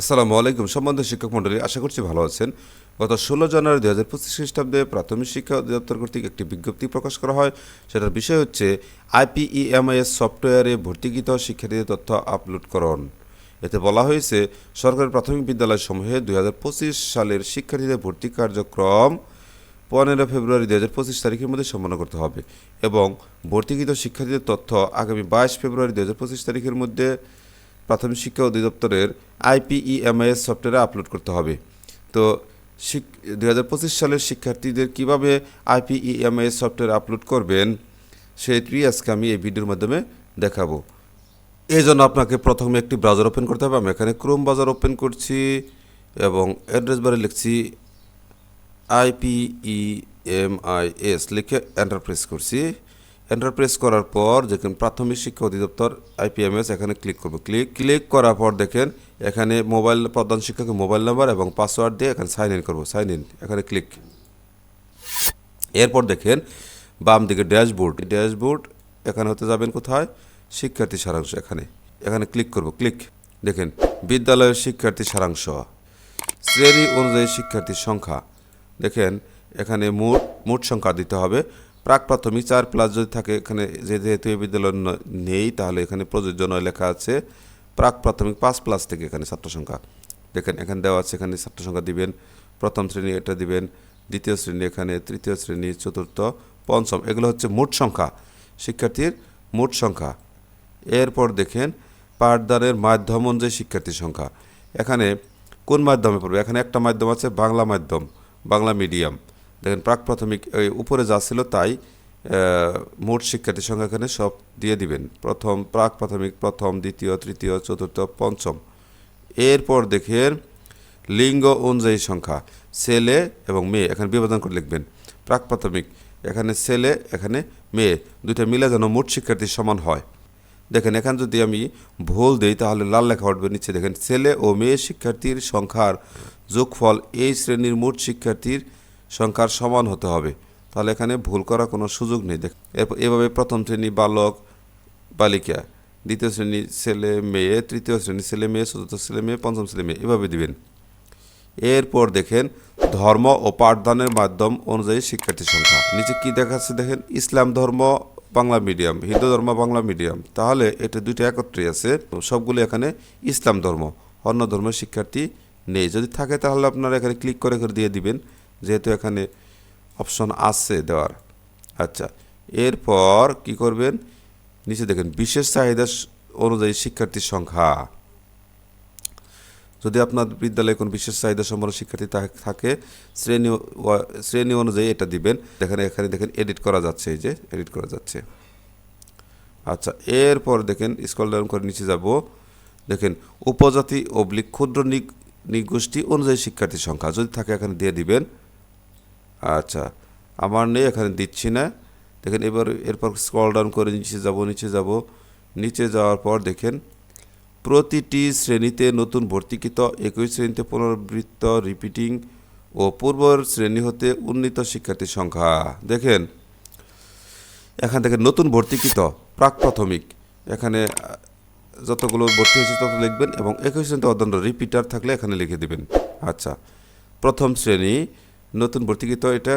আসসালামু আলাইকুম। সম্বন্ধে শিক্ষক মণ্ডলী, আশা করছি ভালো আছেন। গত ষোলো জানুয়ারি দু হাজার পঁচিশ খ্রিস্টাব্দে প্রাথমিক শিক্ষা অধিদপ্তর কর্তৃক একটি বিজ্ঞপ্তি প্রকাশ করা হয়। সেটার বিষয় হচ্ছে আইপিইএমআইএস সফটওয়্যারে ভর্তিকৃত শিক্ষার্থীদের তথ্য আপলোডকরণ। এতে বলা হয়েছে, সরকারি প্রাথমিক বিদ্যালয়সমূহে দুই হাজার পঁচিশ সালের শিক্ষার্থীদের ভর্তি কার্যক্রম পনেরো ফেব্রুয়ারি দু হাজার পঁচিশ তারিখের মধ্যে সম্পন্ন করতে হবে এবং ভর্তিকৃত শিক্ষার্থীদের তথ্য আগামী বাইশ ফেব্রুয়ারি দু হাজার পঁচিশ তারিখের মধ্যে প্রাথমিক শিক্ষা অধিদপ্তরের আইপিইএমআইএস সফটওয়্যারে আপলোড করতে হবে। তো দু সালের শিক্ষার্থীদের কীভাবে আইপিইএমআইএস সফটওয়্যার আপলোড করবেন সেটি আজকে আমি এই ভিডিওর মাধ্যমে দেখাবো। এই জন্য আপনাকে প্রথমে একটি ব্রাউজার ওপেন করতে হবে। আমি এখানে ক্রোম ব্রাউজার ওপেন করছি এবং অ্যাড্রেস বারে লিখছি আইপিইএমআইএস, লিখে এন্টার প্রেস করছি। এন্টার প্রেস করার পর দেখেন প্রাথমিক শিক্ষা অধিদপ্তর আইপিএমএস এখানে ক্লিক করব। ক্লিক ক্লিক করার পর দেখেন এখানে মোবাইল প্রধান শিক্ষকের মোবাইল নাম্বার এবং পাসওয়ার্ড দিয়ে এখানে সাইন ইন করব। সাইন ইন এখানে ক্লিক এরপর দেখেন বাম দিকে ড্যাশবোর্ড ড্যাশবোর্ড এখানে হতে যাবেন কোথায়? শিক্ষার্থী সারাংশ এখানে। এখানে ক্লিক করব। ক্লিক দেখেন, বিদ্যালয়ের শিক্ষার্থী সারাংশ। শ্রেণি অনুযায়ী শিক্ষার্থীর সংখ্যা। দেখেন, এখানে মোট মোট সংখ্যা দিতে হবে। প্রাক প্রাথমিক চার প্লাস যদি থাকে, এখানে যে যেহেতু এই বিদ্যালয় নেই, তাহলে এখানে প্রযোজ্য নয়, লেখা আছে প্রাক প্রাথমিক পাঁচ প্লাস থেকে এখানে ছাত্র সংখ্যা। দেখেন, এখানে দেওয়া আছে, এখানে ছাত্র সংখ্যা দিবেন, প্রথম শ্রেণি এটা দিবেন, দ্বিতীয় শ্রেণি এখানে, তৃতীয় শ্রেণি, চতুর্থ, পঞ্চম, এগুলো হচ্ছে মোট সংখ্যা, শিক্ষার্থীর মোট সংখ্যা। এরপর দেখেন, পাঠদানের মাধ্যম অনুযায়ী শিক্ষার্থীর সংখ্যা। এখানে কোন মাধ্যমে পড়বে? এখানে একটা মাধ্যম আছে, বাংলা মাধ্যম, বাংলা মিডিয়াম দেখেন প্রাক প্রাথমিক উপরে যা ছিল তাই মোট শিক্ষার্থীর সংখ্যা এখানে সব দিয়ে দিবেন। প্রথম প্রাক প্রাথমিক প্রথম, দ্বিতীয়, তৃতীয়, চতুর্থ, পঞ্চম। এরপর দেখেন লিঙ্গ অনুযায়ী সংখ্যা, ছেলে এবং মেয়ে। এখানে বিভাজন করে লিখবেন। প্রাক প্রাথমিক এখানে ছেলে, এখানে মেয়ে। দুইটা মিলে যেন মোট শিক্ষার্থীর সমান হয়। দেখেন, এখানে যদি আমি ভুল দিই, তাহলে লাল লেখা উঠবে নিচে। দেখেন, ছেলে ও মেয়ে শিক্ষার্থীর সংখ্যার যোগফল এই শ্রেণির মোট শিক্ষার্থীর সংখ্যার সমান হতে হবে। তাহলে এখানে ভুল করার কোনো সুযোগ নেই। দেখ এভাবে প্রথম শ্রেণি বালক, বালিকা, দ্বিতীয় শ্রেণি ছেলে মেয়ে, তৃতীয় শ্রেণি ছেলে মেয়ে, চতুর্থ ছেলে মেয়ে, পঞ্চম ছেলে মেয়ে, এভাবে দিবেন। এরপর দেখেন ধর্ম ও পাঠদানের মাধ্যম অনুযায়ী শিক্ষার্থীর সংখ্যা। নিচে কি দেখাচ্ছে দেখেন? ইসলাম ধর্ম, বাংলা মিডিয়াম, হিন্দু ধর্ম, বাংলা মিডিয়াম। তাহলে এটা দুইটা একত্রে আছে। সবগুলো এখানে ইসলাম ধর্ম, অন্য ধর্মের শিক্ষার্থী নেই। যদি থাকে তাহলে আপনারা এখানে ক্লিক করে করে দিয়ে দিবেন। যেহেতু এখানে অপশন আছে দেওয়ার। আচ্ছা এরপর কি করবেন? নিচে দেখেন, বিশেষ চাহিদা অনুযায়ী শিক্ষার্থীর সংখ্যা। যদি আপনার বিদ্যালয়ে কোনো বিশেষ চাহিদা সম্পন্ন শিক্ষার্থী থাকে, শ্রেণি শ্রেণি অনুযায়ী এটা দিবেন। দেখেন, এখানে দেখেন এডিট করা যাচ্ছে, এই যে এডিট করা যাচ্ছে। আচ্ছা এরপর দেখেন স্কল ডাউন করে নিচে যাব। দেখেন, উপজাতি অবলিক ক্ষুদ্র নিগ- নিগোষ্ঠী অনুযায়ী শিক্ষার্থীর সংখ্যা যদি থাকে, এখানে দিয়ে দিবেন। আচ্ছা আমার নেই, এখানে দিচ্ছি না। দেখেন, এবার, এরপর স্ক্রল ডাউন করে নিচে যাব নিচে যাব। নিচে যাওয়ার পর দেখেন, প্রতিটি শ্রেণীতে নতুন ভর্তিকৃত, একই শ্রেণীতে পুনরাবৃত্ত রিপিটিং ও পূর্বর শ্রেণি হতে উন্নীত শিক্ষার্থীর সংখ্যা। দেখেন, এখান থেকে নতুন ভর্তিকৃত, প্রাক প্রাথমিক। এখানে, যতগুলো ভর্তি হয়েছে তত লিখবেন এবং একই শ্রেণীতে অধ্যয়ন রিপিটার থাকলে এখানে লিখে দিবেন। আচ্ছা প্রথম শ্রেণি নতুন ভর্তিকৃত এটা,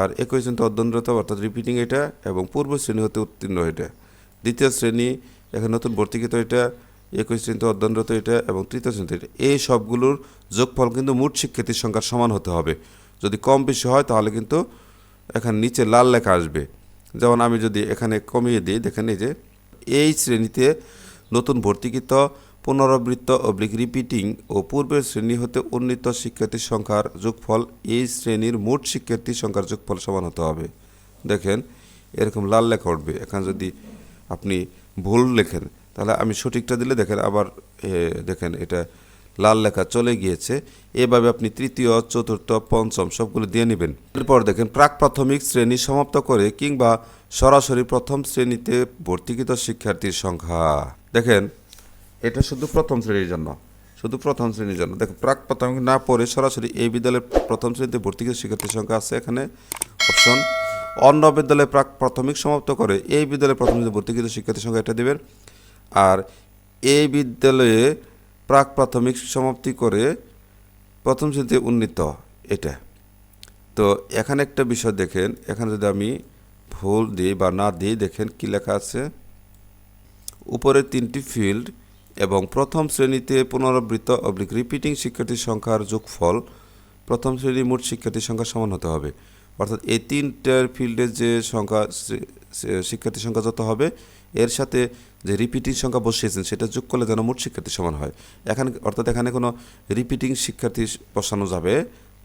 আর একই শ্রেণীতে অধ্যয়নরত অর্থাৎ রিপিটিং এটা, এবং পূর্ব শ্রেণি হতে উত্তীর্ণ এটা। দ্বিতীয় শ্রেণি, এখানে নতুন ভর্তিকৃত এটা একই শ্রেণীতে অধ্যয়নরত এটা, এবং তৃতীয় শ্রেণীতে এটা। এই সবগুলোর যোগফল কিন্তু মোট শিক্ষার্থীর সংখ্যার সমান হতে হবে। যদি কম বেশি হয়, তাহলে কিন্তু এখানে নিচে লাল লেখা আসবে। যেমন আমি যদি এখানে কমিয়ে দিই, দেখেন এই যে, এই শ্রেণীতে নতুন ভর্তিকৃত পুনরাবৃত্ত অবলিক রিপিটিং ও পূর্বের শ্রেণি হতে উন্নীত শিক্ষার্থীর সংখ্যার যোগফল, এই শ্রেণির মোট শিক্ষার্থীর সংখ্যার যোগফল সমান হতে হবে। দেখেন, এরকম লাল লেখা উঠবে। এখানে যদি আপনি ভুল লেখেন, তাহলে আমি সঠিকটা দিলে দেখেন আবার দেখেন এটা লাল লেখা চলে গিয়েছে। এভাবে আপনি তৃতীয়, চতুর্থ, পঞ্চম সবগুলো দিয়ে নেবেন। এরপর দেখেন, প্রাক প্রাথমিক শ্রেণি সমাপ্ত করে কিংবা সরাসরি প্রথম শ্রেণীতে ভর্তিকৃত শিক্ষার্থীর সংখ্যা। দেখেন এটা শুধু প্রথম শ্রেণির জন্য, শুধু প্রথম শ্রেণির জন্য। দেখো, প্রাক, প্রাথমিক না পড়ে সরাসরি এই বিদ্যালয়ের প্রথম শ্রেণীতে ভর্তিকৃত শিক্ষার্থীর সংখ্যা আছে এখানে। অপশন, অন্য বিদ্যালয়ে প্রাক, প্রাথমিক সমাপ্ত করে এই বিদ্যালয়ে প্রথম শ্রেণীতে ভর্তিকৃত শিক্ষার্থীর সংখ্যা এটা দেবেন। আর এই বিদ্যালয়ে প্রাক, প্রাথমিক সমাপ্তি করে প্রথম শ্রেণীতে উন্নীত, এটা। তো এখানে একটা বিষয় দেখেন, এখানে যদি আমি ভুল দিই বা না দিই, দেখেন কি লেখা আছে। উপরের তিনটি ফিল্ড এবং প্রথম শ্রেণীতে পুনরাবৃত্ত অবলিক রিপিটিং শিক্ষার্থীর সংখ্যার যোগফল প্রথম শ্রেণির মোট শিক্ষার্থীর সংখ্যা সমান হতে হবে। অর্থাৎ এই তিনটার ফিল্ডের যে সংখ্যা শিক্ষার্থীর সংখ্যা যত হবে, এর সাথে যে রিপিটিং সংখ্যা বসিয়েছেন, সেটা যোগ করলে যেন মোট শিক্ষার্থী সমান হয়। এখানে, অর্থাৎ এখানে কোনো রিপিটিং শিক্ষার্থী বসানো যাবে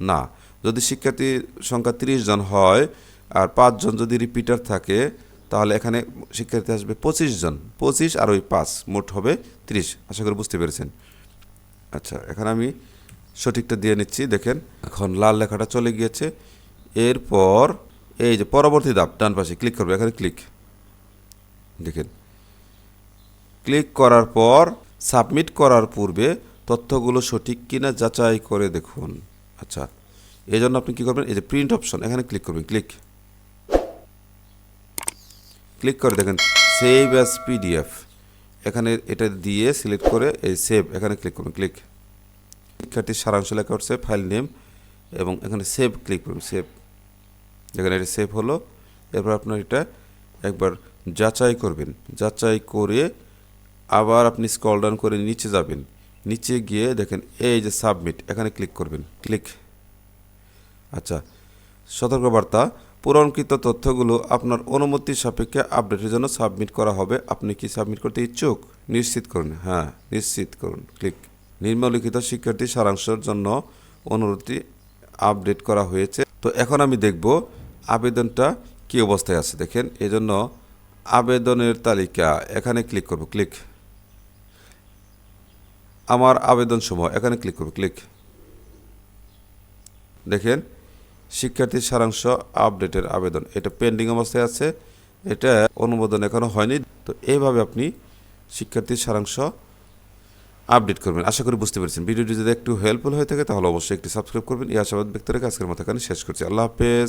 না। যদি শিক্ষার্থীর সংখ্যা তিরিশ জন হয়, আর পাঁচজন যদি রিপিটার থাকে তাহলে এখানে শিক্ষার্থী আসবে পঁচিশ জন। পঁচিশ আর ওই পাঁচ, মোট হবে তিরিশ। আশা করি বুঝতে পেরেছেন। আচ্ছা এখানে আমি সঠিকটা দিয়ে নিচ্ছি, দেখেন। এখন লাল লেখাটা চলে গিয়েছে। এরপর এই যে পরবর্তী ধাপ, ডান পাশে ক্লিক করবে, এখানে ক্লিক। দেখেন। ক্লিক করার পর, সাবমিট করার পূর্বে তথ্যগুলো সঠিক কিনা যাচাই করে দেখুন। আচ্ছা এই জন্য আপনি কী করবেন? এই যে প্রিন্ট অপশন এখানে ক্লিক করবেন, ক্লিক। ক্লিক করে দেখেন সেভ অ্যাজ পিডিএফ এখানে এটা দিয়ে সিলেক্ট করে এই সেভ এখানে ক্লিক করুন ক্লিক শিক্ষার্থীর সারাংশ লেখা হচ্ছে ফাইল নেম এবং এখানে সেভ ক্লিক করুন সেভ যেখানে এটা সেভ হলো, এরপর আপনার এটা একবার যাচাই করবেন। যাচাই করে আবার আপনি স্কল ডাউন করে নিচে যাবেন। নিচে গিয়ে দেখেন এই যে সাবমিট এখানে ক্লিক করবেন ক্লিক আচ্ছা সতর্কবার্তা পূরণকৃত তথ্যগুলো আপনার অনুমতি সাপেক্ষে আপডেটের জন্য সাবমিট করা হবে। আপনি কি সাবমিট করতে ইচ্ছুক? নিশ্চিত করুন। হ্যাঁ নিশ্চিত করুন। ক্লিক। নিম্নলিখিত শিক্ষার্থী সারাংশের জন্য অনুরোধটি আপডেট করা হয়েছে। তো এখন আমি দেখব আবেদনটা কী অবস্থায় আছে। দেখেন, এজন্য আবেদনের তালিকা। এখানে ক্লিক করব। ক্লিক। আমার আবেদন সময় এখানে ক্লিক করব। ক্লিক। দেখেন শিক্ষার্থীর সারাংশ আপডেটের আবেদন। এটা পেন্ডিং অবস্থায় আছে। এটা অনুমোদন এখনও হয়নি। তো এইভাবে আপনি শিক্ষার্থীর সারাংশ আপডেট করবেন। আশা করি বুঝতে পেরেছেন। ভিডিওটি যদি একটু হেল্পফুল হয়ে থাকে, তাহলে অবশ্যই একটি সাবস্ক্রাইব করবেন। এই আশাবাদ ব্যক্তি রেখে আজকের মতো শেষ করছি। আল্লাহ হাফেজ।